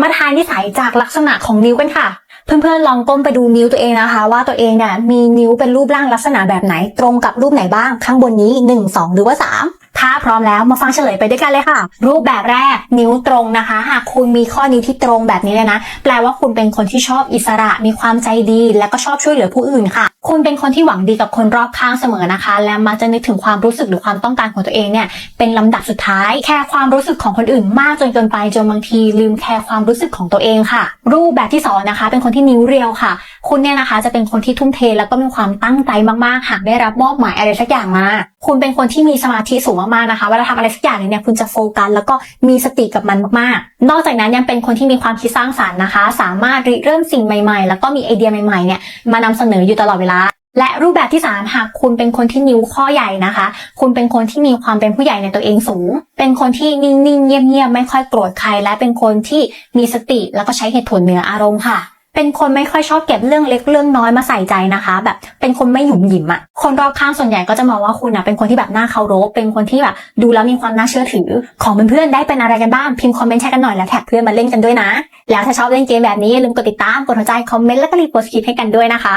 มาทายนิสัยจากลักษณะของนิ้วกันค่ะ เพื่อนๆลองก้มไปดูนิ้วตัวเองนะคะ ว่าตัวเองเนี่ยมีนิ้วเป็นรูปร่างลักษณะแบบไหน ตรงกับรูปไหนบ้างข้างบนนี้ 1 2 หรือว่า 3 ถ้าพร้อมแล้วมาฟังเฉลยไปด้วยกันเลยค่ะ รูปแบบแรกนิ้วตรงนะคะ หากคุณมีข้อนิ้วที่ตรงแบบนี้เลยนะ แปลว่าคุณเป็นคนที่ชอบอิสระมีความใจดี และก็ชอบช่วยเหลือผู้อื่นค่ะ คุณเป็นคนที่หวังดีกับคนรอบข้างเสมอนะคะ และมักจะนึกถึงความรู้สึกหรือความต้องการของตัวเองเนี่ยเป็นลำดับสุดท้าย แคร์ความรู้สึกของคนอื่น มากจนเกินไปจนบางทีลืมแคร์ความรู้สึกของตัวเองค่ะ รูปแบบที่สองนะคะ เป็นคนที่นิ้วเรียวค่ะ คุณเนี่ยนะคะจะเป็นคนที่ทุ่มเทแล้วก็มีความตั้งใจมากๆ หากได้รับมอบหมายอะไรสักอย่างมา คุณเป็นคนที่มีสมาธิสูงมากๆนะคะเวลาทำอะไรสักอย่างเนี่ยคุณจะโฟกัสแล้วก็มีสติกับมันมากๆ นอกจากนั้นยังเป็นคนที่มีความคิดสร้างสรรค์นะคะ สามารถริเริ่มสิ่งใหม่ๆ แล้วก็มีไอเดียใหม่ๆเนี่ยมานำเสนออยู่ตลอดเวลาและรูปแบบที่ 3 หากคุณเป็นคนที่นิ้วข้อใหญ่นะคะ คุณเป็นคนที่มีความเป็นผู้ใหญ่ในตัวเองสูง เป็นคนที่นิ่งๆเงียบๆไม่ค่อยโกรธใคร และเป็นคนที่มีสติแล้วก็ใช้เหตุผลเหนืออารมณ์ค่ะ เป็นคนไม่ค่อยชอบเก็บเรื่องเล็กเรื่องน้อยมาใส่ใจนะคะ แบบเป็นคนไม่หยุมหยิมอะคนรอบข้างส่วนใหญ่ก็จะมองว่าคุณนะเป็นคนที่แบบน่าเคารพเป็นคนที่แบบดูแล้วมีความน่าเชื่อถือ ของเพื่อนๆได้เป็นอะไรกันบ้างพิมพ์คอมเมนต์แชร์กันหน่อยแล้วแท็กเพื่อนมาเล่นกันด้วยนะ แล้วถ้าชอบเล่นเกมแบบนี้อย่าลืมกดติดตามกดหัวใจคอมเมนต์แล้วก็รีโพสต์คลิปให้กันด้วยนะคะ